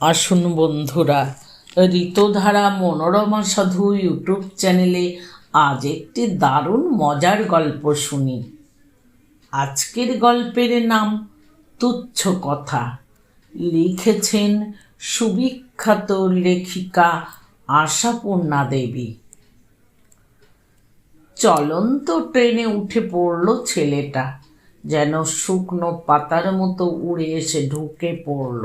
আসুন বন্ধুরা, ঋতধারা মনোরমা সাধু ইউটিউব চ্যানেলে আজ একটি দারুণ মজার গল্প শুনি। আজকের গল্পের নাম তুচ্ছ কথা। লিখেছেন সুবিখ্যাত লেখিকা আশাপূর্ণা দেবী। চলন্ত ট্রেনে উঠে পড়ল ছেলেটা। যেন শুকনো পাতার মতো উড়ে এসে ঢুকে পড়ল।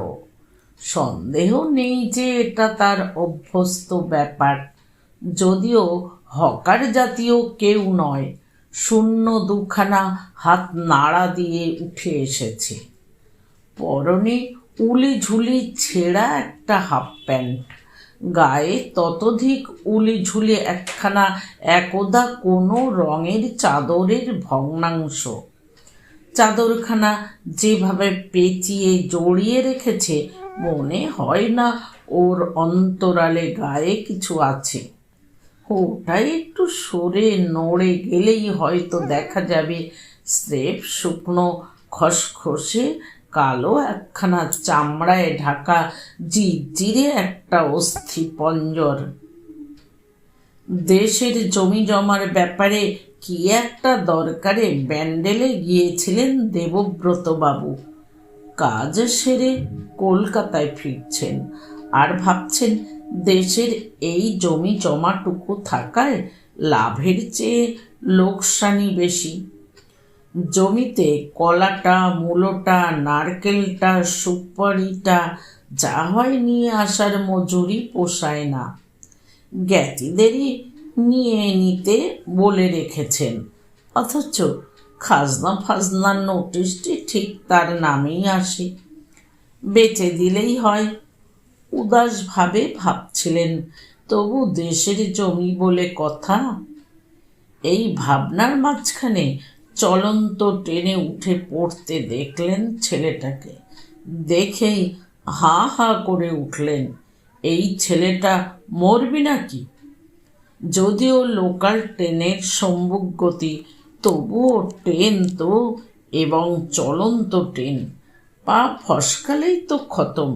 সন্দেহ নেই যে এটা তার অভ্যস্ত ব্যাপার। যদিও হকার জাতীয় কেউ নয়, শূন্য দুখানা হাত নাড়া দিয়ে উঠে এসেছে। পরনে উলি ঝুলি ছেঁড়া একটা হাফ প্যান্ট। গায়ে ততোধিক উলি ঝুলি একখানা একদা কোনো রঙের চাদরের ভগ্নাংশ। চাদরখানা যেভাবে পেঁচিয়ে জড়িয়ে রেখেছে, মনে হয় না ওর অন্তরালে গায়ে কিছু আছে। ওটাই একটু সরে নড়ে গেলেই হয়তো দেখা যাবে স্রেফ শুকনো খসখসে কালো, একখানা চামড়ায় ঢাকা জিরজিরে একটা অস্থি পঞ্জর। দেশের জমি জমার ব্যাপারে কি একটা দরকারে ব্যান্ডেলে গিয়েছিলেন দেবব্রত বাবু কাজ সেরে কলকাতায় ফিরছেন আর ভাবছেন দেশের এই জমি জমাটুকু থাকায় লাভের চেয়ে লোকসানি বেশি। জমিতে কলাটা, মূলোটা, নারকেলটা, সুপারিটা যা হয় নিয়ে আসার মজুরি পোষায় না। জ্ঞাতিদেরই নিয়ে নিতে বলে রেখেছেন। অথচ খাজনা ফাজনার নোটিশটি ঠিক তার নামেই আসে। বেচে দিলেই হয়। উদাসভাবে ভাবছিলেন, তবু দেশের জমি বলে কথা? এই ভাবনার মাঝখানে চলন্ত ট্রেনে উঠে পড়তে দেখলেন ছেলেটাকে। দেখেই হা হা করে উঠলেন, এই ছেলেটা মরবি নাকি? যদিও লোকাল ট্রেনের সম্মুখ গতি তবুও ট্রেন তো এবং চলন্ত ট্রেন, পা ফসকালেই তো খতম।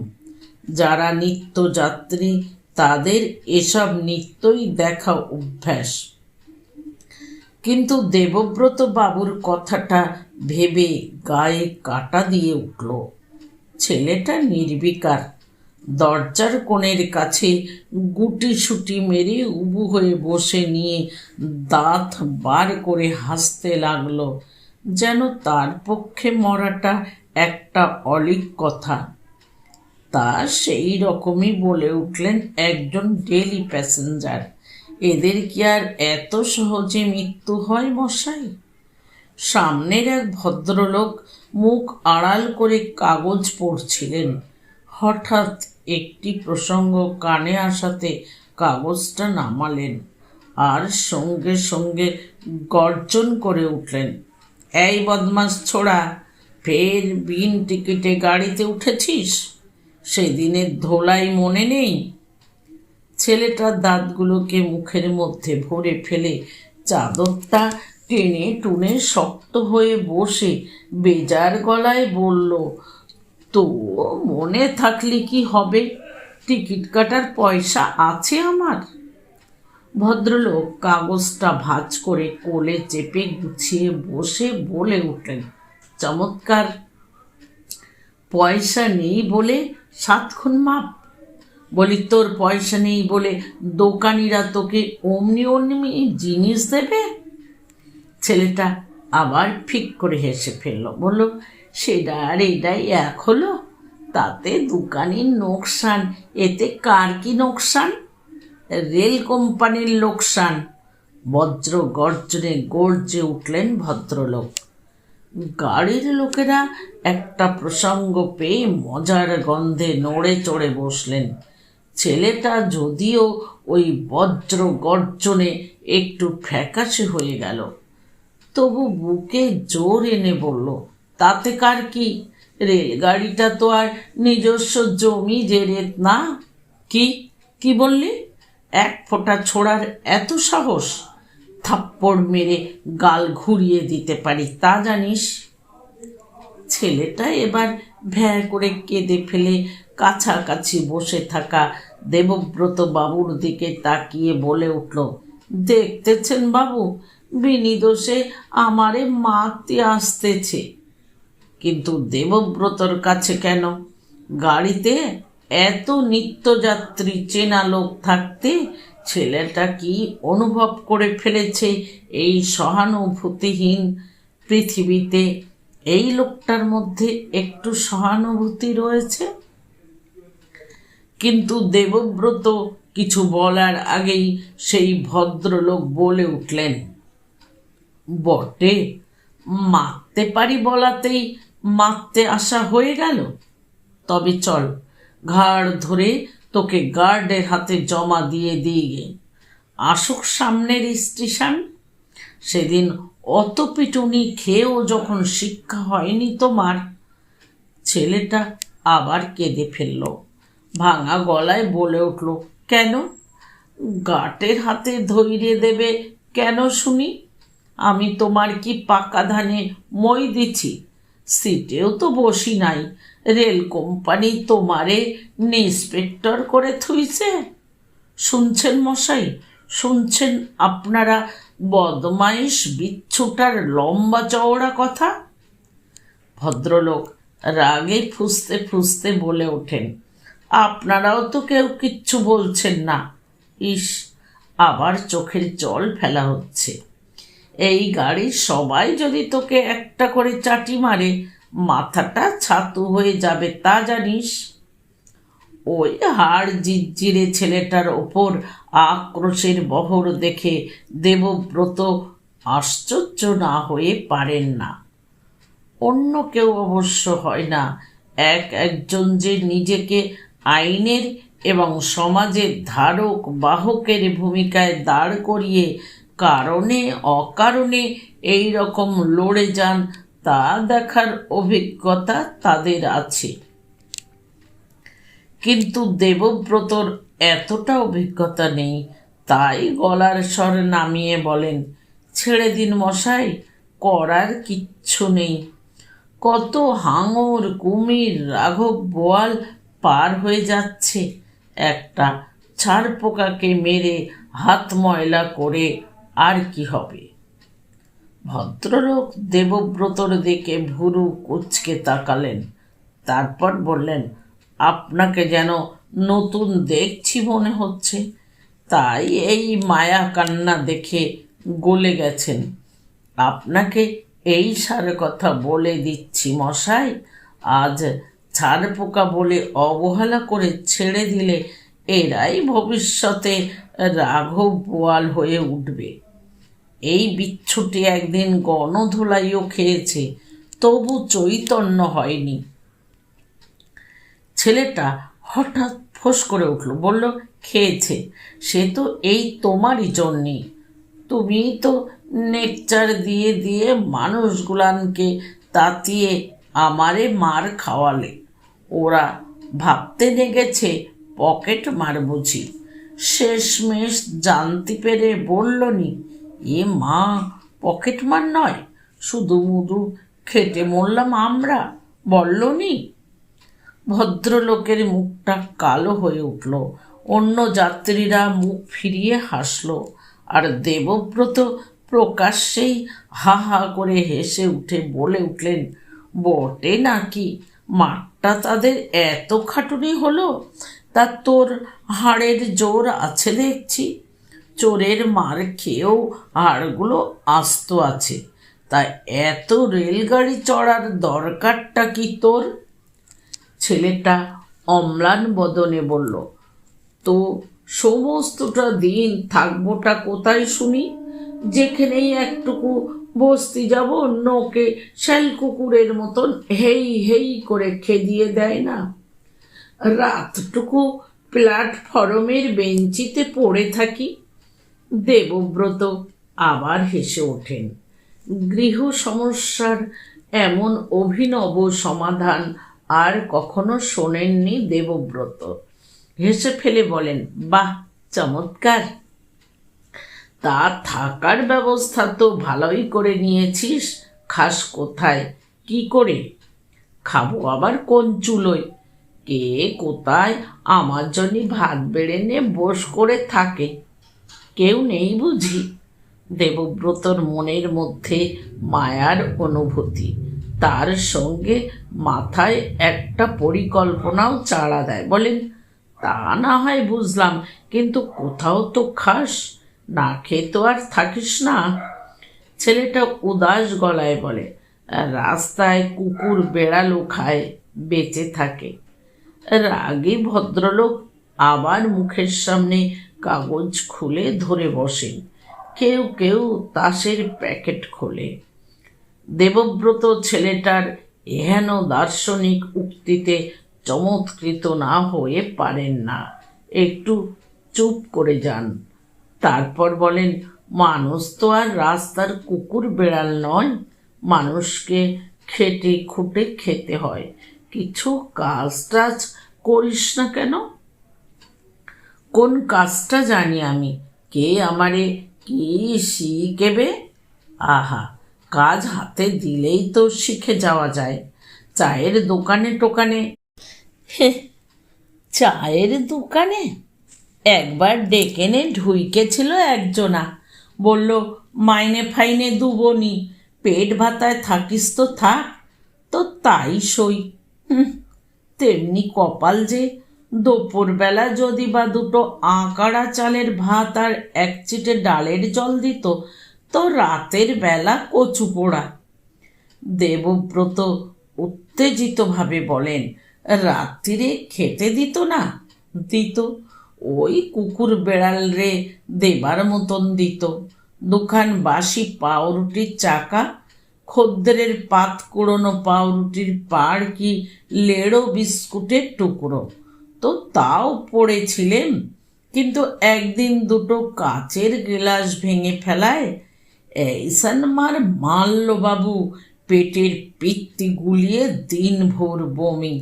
যারা নিত্যযাত্রী, তাদের এসব নিত্যই দেখা অভ্যাস। কিন্তু দেবব্রত বাবুর কথাটা ভেবে গায়ে কাটা দিয়ে উঠল। ছেলেটা নির্বিকার। দরজার কোণের কাছে গুটি সুটি মেরে উবু হয়ে বসে নিয়ে দাঁত বার করে হাসতে লাগল, যেন তার পক্ষে মরাটা একটা অলিক কথা। তা সেই রকমই বলে উঠলেন একজন ডেলি প্যাসেঞ্জার। এদের কি আর এত সহজে মৃত্যু হয় মশাই? সামনের এক ভদ্রলোক মুখ আড়াল করে কাগজ পড়ছিলেন। হঠাৎ একটি প্রসঙ্গ কানে আসাতে কাগজটা নামালেন আর সঙ্গে সঙ্গে গর্জন করে উঠলেন। এই বদমাস ছোড়া, ফের বিন টিকিটে গাড়িতে উঠেছিস? সেদিনের ধোলাই মনে নেই? ছেলেটার দাঁতগুলোকে মুখের মধ্যে ভরে ফেলে চাদরটা টেনে টুনে শক্ত হয়ে বসে বেজার গলায় বলল তো মনে থাকলে কি হবে? টিকিট কাটার পয়সা আছে আমার? ভদ্রলোক কাগজটা ভাঁজ করে কোলে চেপে গুছিয়ে বসে বলে উঠলেন, চমৎকার। পয়সা নেই বলে সাতক্ষণ মাপ বলি, তোর পয়সা নেই বলে দোকানিরা তোকে অমনি অমনি জিনিস দেবে? ছেলেটা আবার ফিক করে হেসে ফেলল। বলল সেটা আর এটাই এক হলো। তাতে দোকানির নোকসান, এতে কার কি নোকসান? রেল কোম্পানির লোকসান। বজ্র গর্জনে গর্জে উঠলেন ভদ্রলোক। গাড়ির লোকেরা একটা প্রসঙ্গ পেয়ে মজার গন্ধে নড়ে চড়ে বসলেন। ছেলেটা যদিও ওই বজ্র গর্জনে একটু ফ্যাকাশে হয়ে গেল। তবু বুকে জোর এনে বলল, তাতে কার কি? রেলগাড়িটা তো আর নিজস্ব জমি জেরেত না। কি? কি বললি? এক ফোঁটা ছোড়ার এত সাহস? থাপ্পড় মেরে গাল ঘুরিয়ে দিতে পারি, তা জানিস? ছেলেটা এবার ভ্যাঁ করে কেঁদে ফেলে কাছাকাছি বসে থাকা দেবব্রত বাবুর দিকে তাকিয়ে বলে উঠল, দেখতেছেন বাবু, বিনিদোষে আমারে মারতে আসতেছে। কিন্তু দেবব্রতর কাছে কেন? গাড়িতে এত নিত্যযাত্রী চেনা লোক থাকতে ছেলেটা কি অনুভব করে ফেলেছে এই সহানুভূতিহীন পৃথিবীতে? এই লোকটার মধ্যে একটু সহানুভূতি রয়েছে? কিন্তু দেবব্রত কিছু বলার আগেই সেই ভদ্রলোক বলে উঠলেন, বটে, মারতে পারি বলাতেই মারতে আসা হয়ে গেল। তবে চল, ঘাড় ধরে তোকে গার্ডের হাতে জমা দিয়ে দিয়ে গে। আসুক সামনের স্টেশন। সেদিন অত পিটুনি খেয়েও যখন শিক্ষা হয়নি তোমার, ছেলেটা আবার কেঁদে ফেলল। ভাঙা গলায় বলে উঠল, কেন? গাটের হাতে ধৈর্য দেবে কেন শুনি? আমি তোমার কি পাকা ধানে মই দিছি? সিটেও তো বসি নাই। রেল কোম্পানি তোমারে ইন্সপেক্টর করে থুইছে? শুনছেন মশাই, শুনছেন আপনারা বদমাইশ বিচ্ছুটার লম্বা চওড়া কথা? ভদ্রলোক রাগে ফুসতে ফুসতে বলে ওঠেন আপনারাও তো কেউ কিচ্ছু বলছেন না। ইস, আবার চোখের জল ফেলা হচ্ছে। এই গাড়ির সবাই যদি তোকে একটা করে চাটি মারে, মাথাটা ছাতু হয়ে যাবে, তা জানিস? ওই হাড় জিজ্জিরে ছেলেটার ওপর আক্রোশের বহর দেখে দেবব্রত আশ্চর্য না হয়ে পারেন না। অন্য কেউ অবশ্য হয় না। এক একজন যে নিজেকে আইনের এবং সমাজের ধারক বাহকের ভূমিকায় দাঁড় করিয়ে কারণে অকারণে এই রকম লড়ে যান, তা দেখার অভিজ্ঞতা তাদের আছে। কিন্তু দেবব্রতর এতটা অভিজ্ঞতা নেই, তাই গলার স্বর নামিয়ে বলেন, ছেড়ে দিন মশাই, করার কিচ্ছু নেই। কত হাঙর, কুমির, রাঘব, বোয়াল পার হয়ে যাচ্ছে। একটা ছাড় পোকাকে মেরে হাত ময়লা করে আর কি হবে? ভদ্রলোক দেবব্রতর দিকে ভুরু কুচকে তাকালেন। তারপর বললেন, আপনাকে যেন নতুন দেখছি মনে হচ্ছে। তাই এই মায়া কান্না দেখে গলে গেছেন। আপনাকে এই সারে কথা বলে দিচ্ছি মশাই। আজ ছাড় পোকা বলে অবহেলা করে ছেড়ে দিলে এরাই ভবিষ্যতে রাঘব বোয়াল হয়ে উঠবে। এই বিচ্ছুটি একদিন গণধুলাইও খেয়েছে, তবু চৈতন্য হয়নি। ছেলেটা হঠাৎ ফোঁস করে উঠল, বলল, খেয়েছে, সে তো এই তোমারই জন্যে। তুমি তো নেকচার দিয়ে দিয়ে মানুষগুলানকে তাতিয়ে আমারে মার খাওয়ালে। ওরা ভাবতে লেগেছে, পকেট মার বুঝি শেষমেশ জানতে পেরে বললনি, এ মা, পকেট মার নয়, শুধু মুধু খেটে মরলাম আমরা বললনি ভদ্রলোকের মুখটা কালো হয়ে উঠল। অন্য যাত্রীরা মুখ ফিরিয়ে হাসল, আর দেবব্রত প্রকাশ্যেই হা হা করে হেসে উঠে বলে উঠলেন, বটে নাকি? মাঠটা তাদের এত খাটুনি হলো, তা তোর হাড়ের জোর আছে দেখছি। চোরের মার খেয়েও হাড়গুলো আস্ত আছে। তা এত রেলগাড়ি চড়ার দরকারটা কি তোর? ছেলেটা অম্লান বদনে বলল, তো সমস্তটা দিন থাকবোটা কোথায় শুনি? যেখানেই একটুকু বসতে যাব, অন্যকে শ্যাল কুকুরের মতন হেই হেই করে খেদিয়ে দেয় না। রাতটুকু প্ল্যাটফর্মের বেঞ্চিতে পড়ে থাকি। দেবব্রত আবার হেসে ওঠেন, গৃহ সমস্যার এমন অভিনব সমাধান আর কখনো শোনেননি দেবব্রত। হেসে ফেলে বলেন, বাহ, চমৎকার। তা থাকার ব্যবস্থা তো ভালোই করে নিয়েছিস। খাস কোথায়? কি করে? খাব আবার কোন চুলোয়? কে কোথায়? আমার জন্য ভাত বেড়ে নে, বস করে থাকে। কেউ নেই বুঝি? দেবব্রতর মনের মধ্যে মায়ার অনুভূতি। তার সঙ্গে মাথায় একটা পরিকল্পনাও চাড়া দেয়। বলেন, তা না হয় বুঝলাম, কিন্তু কোথাও তো খাস। না খেয়ে তো আর থাকিস না। ছেলেটা উদাস গলায় বলে, রাস্তায় কুকুর বেড়ালো খায় বেঁচে থাকে। রাগে ভদ্রলোক আবার মুখের সামনে কাগজ খুলে ধরে বসেন। কেউ কেউ তাসের প্যাকেট খোলে। দেবব্রত ছেলেটার এহেন দার্শনিক উক্তিতে চমৎকৃত না হয়ে পারেন না। একটু চুপ করে যান। তারপর বলেন, মানুষ তো আর রাস্তার কুকুর বেড়াল নয় মানুষকে খেটে খুঁটে খেতে হয়। কিছু কাজ টাজ করিস না কেন? কোন কাজটা জানি আমি? কে আমারে কি শিখেবে? আহা, কাজ হাতে দিলেই তো শিখে যাওয়া যায়। চায়ের দোকানে টোকানে? হে, চায়ের দোকানে? একবার ডেকে নে ঢুইকেছিল একজনা। বলল, মাইনে ফাইনে দুবনি পেট ভাতায় থাকিস তো থাক, তো তাই সই। তেমনি কপাল যে, দুপুরবেলা যদি বা দুটো আঁকাড়া চালের ভাত আর এক চিটে ডালের জল দিত, তো রাতের বেলা কচু পোড়া। দেবব্রত উত্তেজিতভাবে বলেন, রাত্রিরে খেতে দিত না? দিত। ওই কুকুর বেড়াল রে, দেবার মতন দিত। দুখান বাসি পাউরুটির চাকা, খদ্দেরের পাত কুড়োনো পাউরুটির পাড় কি লেড়ো বিস্কুটের টুকরো। তো তাও পড়েছিলেন কিন্তু একদিন দুটো কাচের গ্লাস ভেঙে ফেলায়। এইসান মার মারল বাবু, পেটের পিত্তি গুলিয়ে দিনভর বমি।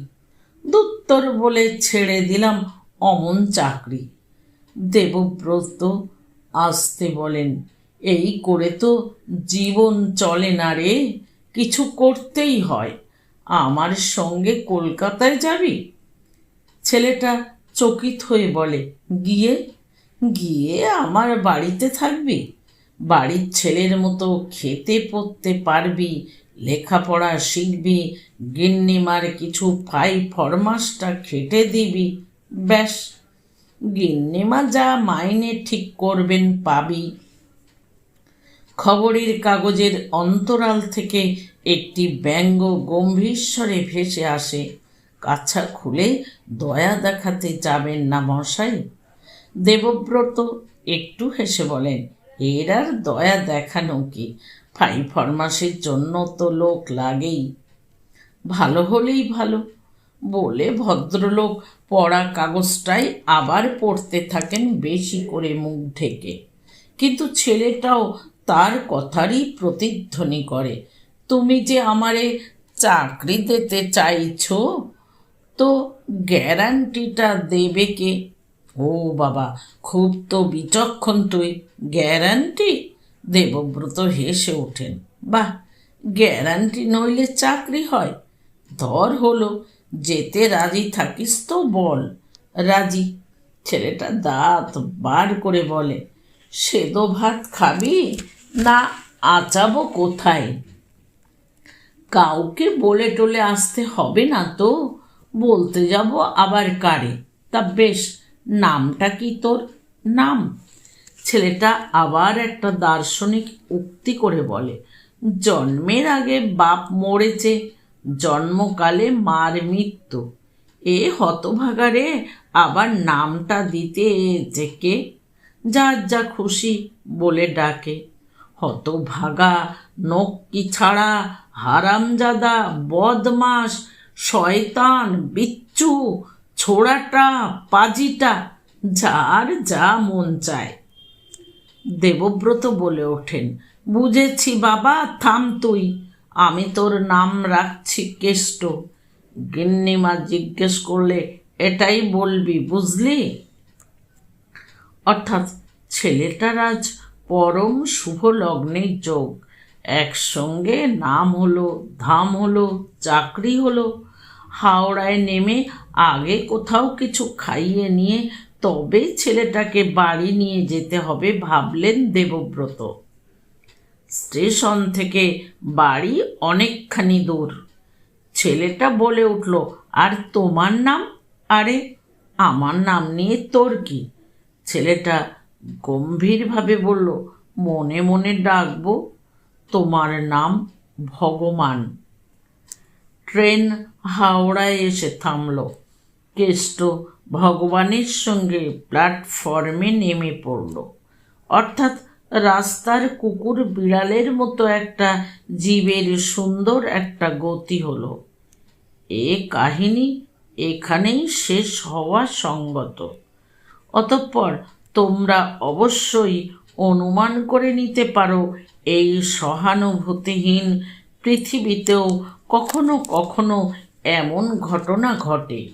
দুত্তর বলে ছেড়ে দিলাম অমন চাকরি। দেবব্রত আসতে বলেন, এই করে তো জীবন চলে না রে, কিছু করতেই হয়। আমার সঙ্গে কলকাতায় যাবি? ছেলেটা চকিত হয়ে বলে, গিয়ে গিয়ে আমার বাড়িতে থাকবি। বাড়ির ছেলের মতো খেতে পড়তে পারবি, লেখাপড়া শিখবি, গিন্নিমার কিছু ফাই ফরমাসটা খেটে দিবি। ব্যাস, গিন্নিমা যা মাইনে ঠিক করবেন পাবি। খবরের কাগজের অন্তরাল থেকে একটি ব্যঙ্গ গম্ভীর স্বরে ভেসে আসে। কাছা খুলে দয়া দেখাতে যাবেন না মশাই? দেবব্রত একটু হেসে বলেন, এর আর দয়া দেখানো কি? ফাই ফরমাসের জন্য তো লোক লাগেই। ভালো হলেই ভালো। বলে ভদ্রলোক পড়া কাগজটাই আবার পড়তে থাকেন বেশি করে মুখ ঢেকে। কিন্তু ছেলেটাও তার কথারই প্রতিধ্বনি করে। তুমি যে আমারে চাকরি দিতে চাইছো, তো গ্যারান্টিটা দেবে কে? ও বাবা, খুব তো বিচক্ষণ তুই। গ্যারান্টি? দেবব্রত হেসে ওঠেন। বাহ, গ্যারান্টি নইলে চাকরি হয়। ধর হলো যেতে রাজি থাকিস তো বল। রাজি। ছেলেটা দাঁত বার করে বলে সেদো ভাত খাবি না আচাবো কোথায়? কাউকে বলে টলে আসতে হবে না তো। বলতে যাব আবার কারে। তা বেশ, নামটা কি তোর? নাম? ছেলেটা আবার একটা দার্শনিক উক্তি করে বলে, জন্মের আগে বাপ মরেছে জন্মকালে মার মৃত্যু। এ হতভাগারে আবার নামটা দিতে যে কে যার যা খুশি বলে ডাকে। হতভাগা নক্কি ছাড়া হারামজাদা বদমাস শয়তান, বিচ্ছু, ছোড়াটা, পাজিটা, যার যা মন চায়। দেবব্রত বলে ওঠেন, বুঝেছি বাবা, থাম তুই। আমি তোর নাম রাখছি কেষ্ট। গিন্নিমা জিজ্ঞেস করলে, এটাই বলবি, বুঝলি? অর্থাৎ, ছেলেটার আজ পরম শুভ লগ্নের যোগ। একসঙ্গে নাম হলো, ধাম হলো, চাকরি হলো। হাওড়ায় নেমে আগে কোথাও কিছু খাইয়ে নিয়ে তবে ছেলেটাকে বাড়ি নিয়ে যেতে হবে ভাবলেন দেবব্রত। স্টেশন থেকে বাড়ি অনেকখানি দূর। ছেলেটা বলে উঠল, আর তোমার নাম? আরে, আমার নাম নিয়ে তোর কি? ছেলেটা গম্ভীরভাবে বলল, মনে মনে ডাকবো, তোমার নাম ভগবান। ট্রেন হাওড়ায় এসে থামল। কেষ্ট ভগবানের সঙ্গে প্ল্যাটফর্মে নেমে পড়ল। অর্থাৎ রাস্তার কুকুর বিড়ালের মতো একটা জীবের সুন্দর একটা গতি হলো। এ কাহিনী এখানেই শেষ হওয়া সঙ্গত। অতঃপর তোমরা অবশ্যই অনুমান করে নিতে পারো, এই সহানুভূতিহীন পৃথিবীতেও কখনো কখনো এমন ঘটনা ঘটে।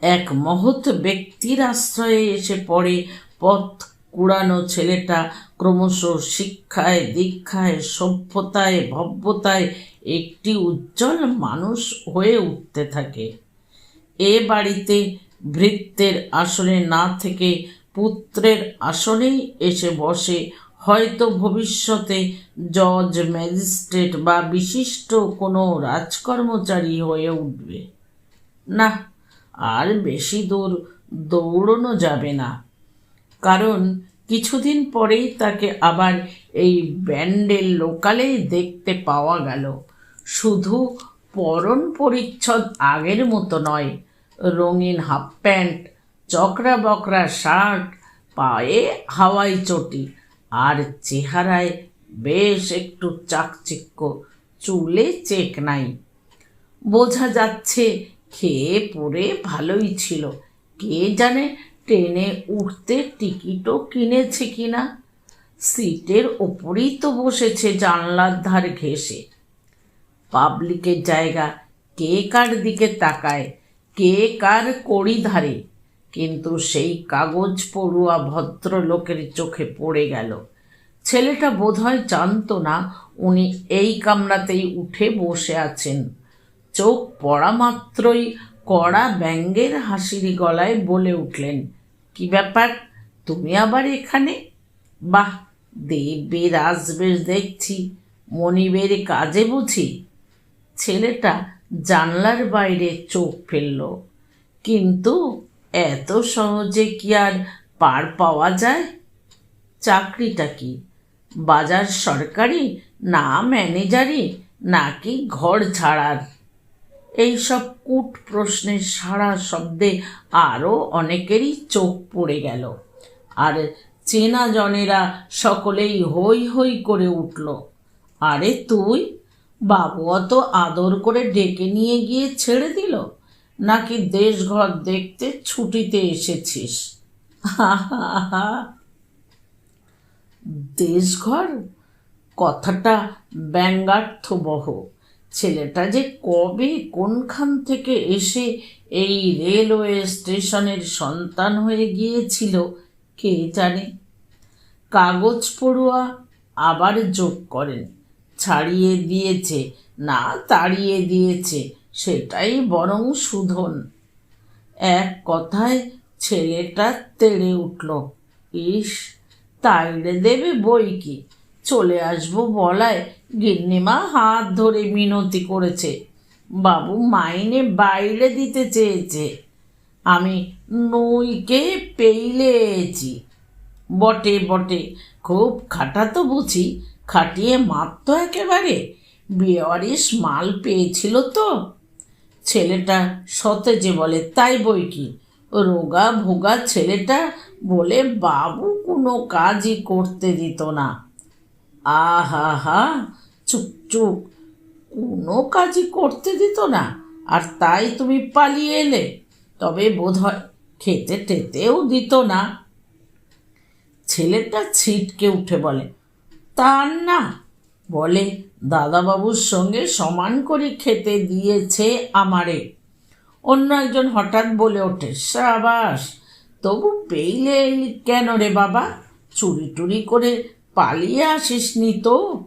এক মহৎ ব্যক্তির আশ্রয়ে এসে পড়ে পথ কুড়ানো ছেলেটা ক্রমশ শিক্ষায়, দীক্ষায়, সভ্যতায়, ভব্যতায় একটি উজ্জ্বল মানুষ হয়ে উঠতে থাকে। এ বাড়িতে ভৃত্যের আসনে না থেকে পুত্রের আসনেই এসে বসে। হয়তো ভবিষ্যতে জজ, ম্যাজিস্ট্রেট বা বিশিষ্ট কোনো রাজকর্মচারী হয়ে উঠবে। না, আর বেশি দূর দৌড়নো যাবে না। কারণ কিছুদিন পরেই তাকে আবার এই ব্যান্ডেল লোকালেই দেখতে পাওয়া গেল। শুধু পরন পরিচ্ছদ আগের মতো নয়, রঙিন হাফ প্যান্ট চকরা বকরা শার্ট, পায়ে হাওয়াই চটি আর চেহারায় বেশ একটু চাকচিক্য, চুলে চেক নাই। বোঝা যাচ্ছে খেয়ে পরে ভালোই ছিল। কে জানে ট্রেনে উঠতে টিকিটও কিনেছে কিনা? সিটের ওপরেই তো বসেছে জানলার ধার ঘেসে পাবলিকের জায়গা, কে কার দিকে তাকায়, কে কার কড়ি ধারে কিন্তু সেই কাগজ পড়ুয়া ভদ্রলোকের চোখে পড়ে গেল। ছেলেটা বোধহয় জানতো না উনি এই কামরাতেই উঠে বসে আছেন। চোখ পড়া মাত্রই কড়া ব্যঙ্গের হাসির গলায় বলে উঠলেন কি ব্যাপার? তুমি আবার এখানে? বাহ, দেবের আসবে দেখছি, মনিবের কাজে বুঝি। ছেলেটা জানলার বাইরে চোখ ফেলল। কিন্তু এত সহজে কি আর পার পাওয়া যায়? চাকরিটা কি? বাজার সরকারি না ম্যানেজারি, নাকি ঘর ছাড়ার? এইসব কূট প্রশ্নের সারা শব্দে আরও অনেকেরই চোখ পড়ে গেল। আর চেনা জনেরা সকলেই হই হই করে উঠল। আরে তুই, বাবু অত আদর করে ডেকে নিয়ে গিয়ে ছেড়ে দিল? নাকি দেশঘর দেখতে ছুটিতে এসেছিস? দেশঘর? কথাটা ব্যঙ্গার্থবহ। ছেলেটা যে কবে কোনখান থেকে এসে এই রেলওয়ে স্টেশনের সন্তান হয়ে গিয়েছিল, কে জানে? কাগজ পড়ুয়া আবার যোগ করেন। ছাড়িয়ে দিয়েছে, না তাড়িয়ে দিয়েছে, সেটাই বরং শুধন এক কথায় ছেলেটা তেড়ে উঠল। ইস তাইড়ে দেবে বই কি? চলে আসব বলায়। গিন্নিমা হাত ধরে মিনতি করেছে। বাবু মাইনে বাইরে দিতে চেয়েছে। আমি নইকে পেইলেছি। বটে বটে, খুব খাটাতো বুঝি, খাটিয়ে মারত একেবারে। বেওয়ারিশ মাল পেয়েছিল তো। ছেলেটা সতেজে বলে, তাই বই কি? রোগা ভোগা ছেলেটা বলে, বাবু কোনো কাজই করতে দিত না। আহা হা চুপ চুপ। কোনো কাজই করতে দিত না, আর তাই তুমি পালিয়ে এলে। তবে বোধ হয় খেতে টেতেও দিত না। ছেলেটা ছিটকে উঠে বলে, তার না। বলে, দাদাবাবুর সঙ্গে সমান করে খেতে দিয়েছে আমারে। অন্য একজন হঠাৎ বলে ওঠে, সাবাস, তবু পেইলে কেন রে বাবা? চুরি টুরি করে পালিয়ে আসিসনি তো।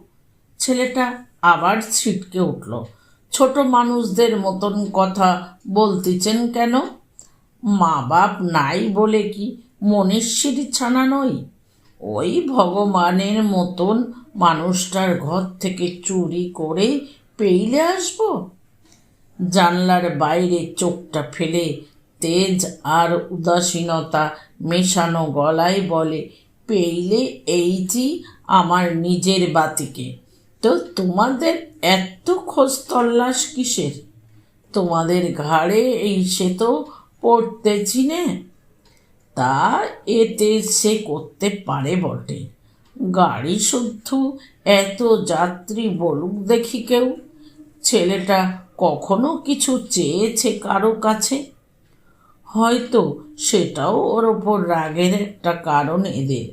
ছেলেটা আবার ছিটকে উঠল। ছোট মানুষদের মতন কথা বলতেছেন কেন? মা বাপ নাই বলে কি মনীষীর ছানা নই? ওই ভগবানের মতন মানুষটার ঘর থেকে চুরি করে পেইলে আসব? জানলার বাইরে চোখটা ফেলে তেজ আর উদাসীনতা মেশানো গলায় বলে পেইলে এইটি আমার নিজের বাতিকে। তো তোমাদের এত খোঁজ তল্লাশ কিসের? তোমাদের ঘাড়ে এই সে তো পড়তেছি নে। তা এতে সে করতে পারে বটে। গাড়ি শুদ্ধ এত যাত্রী বলুক দেখি কেউ। ছেলেটা কখনো কিছু চেয়েছে কারও কাছে? হয়তো সেটাও ওর ওপর রাগের একটা কারণ এদের।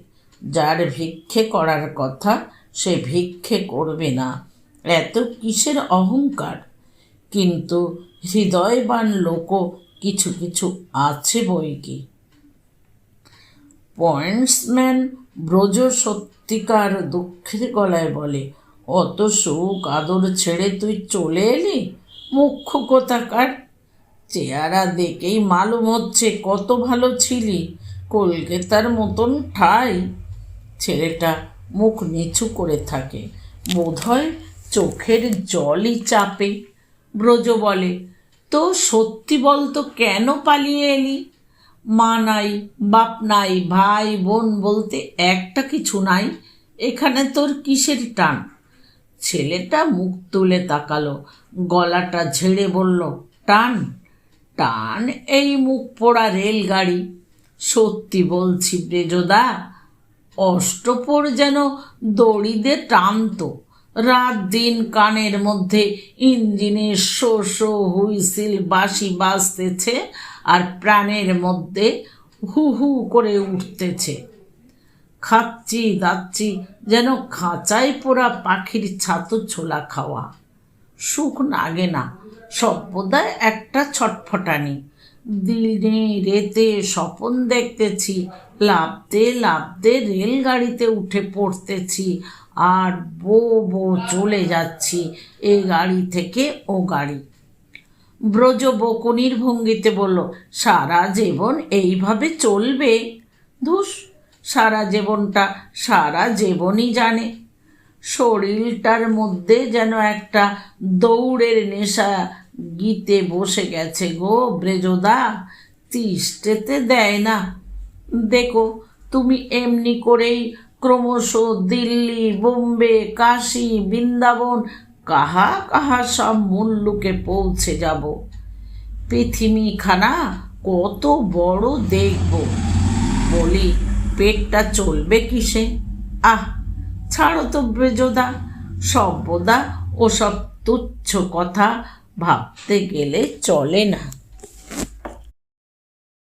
যার ভিক্ষে করার কথা সে ভিক্ষে করবে না। এত কিসের অহংকার? কিন্তু হৃদয়বান লোকও কিছু কিছু আছে বই কি? পয়েন্টসম্যান ব্রজ সত্যিকার দুঃখের গলায় বলে, অত সুখ আদর ছেড়ে তুই চলে এলি? মুখ্য কোথাকার চেহারা দেখেই মালুম হচ্ছে কত ভালো ছিলি, কলকাতার মতন ঠাই। ছেলেটা মুখ নিচু করে থাকে, বোধহয় চোখের জলই চাপে। ব্রজ বলে, তো সত্যি বলতো কেন পালিয়ে এলি? মা নাই, বাপ নাই, ভাই, বোন বলতে একটা কিছু নাই, এখানে তোর কিসের টান? ছেলেটা মুখ তুলে তাকালো, গলাটা ঝেড়ে বলল, টান? টান, এই মুখ পোড়া রেলগাড়ি। সত্যি বলছি, ব্রেজদা, অষ্টপর যেন দড়িতে টানতো। রাত দিন কানের মধ্যে ইঞ্জিনের শো শো হুইসিল বাঁশি বাজতেছে আর প্রাণের মধ্যে হু হু করে উঠতেছে। খাচ্ছি, দাচ্ছি, যেন খাঁচায় পোড়া পাখির ছাতু ছোলা খাওয়া। সুখ নাগে না। সভ্যদায় একটা ছটফটানি। দিনে রেতে স্বপন দেখতেছি লাভতে লাভতে রেলগাড়িতে উঠে পড়তেছি, আর বো বো চলে যাচ্ছি এ গাড়ি থেকে ও গাড়ি। ব্রজ বকুনির ভঙ্গিতে বলল, সারা জীবন এইভাবে চলবে? ধুস, সারা জীবনটা সারা জীবনই জানে। শরীরটার মধ্যে যেন একটা দৌড়ের নেশা গীতে বসে গেছে গো ব্রেজদা তিষ্টেতে দেয় না। দেখো, তুমি এমনি করেই ক্রমশ দিল্লি, বোম্বে, কাশী, বৃন্দাবন, কাহা কাহা সব মুল্লুকে পৌঁছে যাব। পৃথিবীখানা কত বড় দেখব। বলি, পেটটা চলবে কিসে? আহ, ছাড়ো তো ব্রেজদা সভ্যদা ওসব তুচ্ছ কথা ভাবতে গেলে চলে না।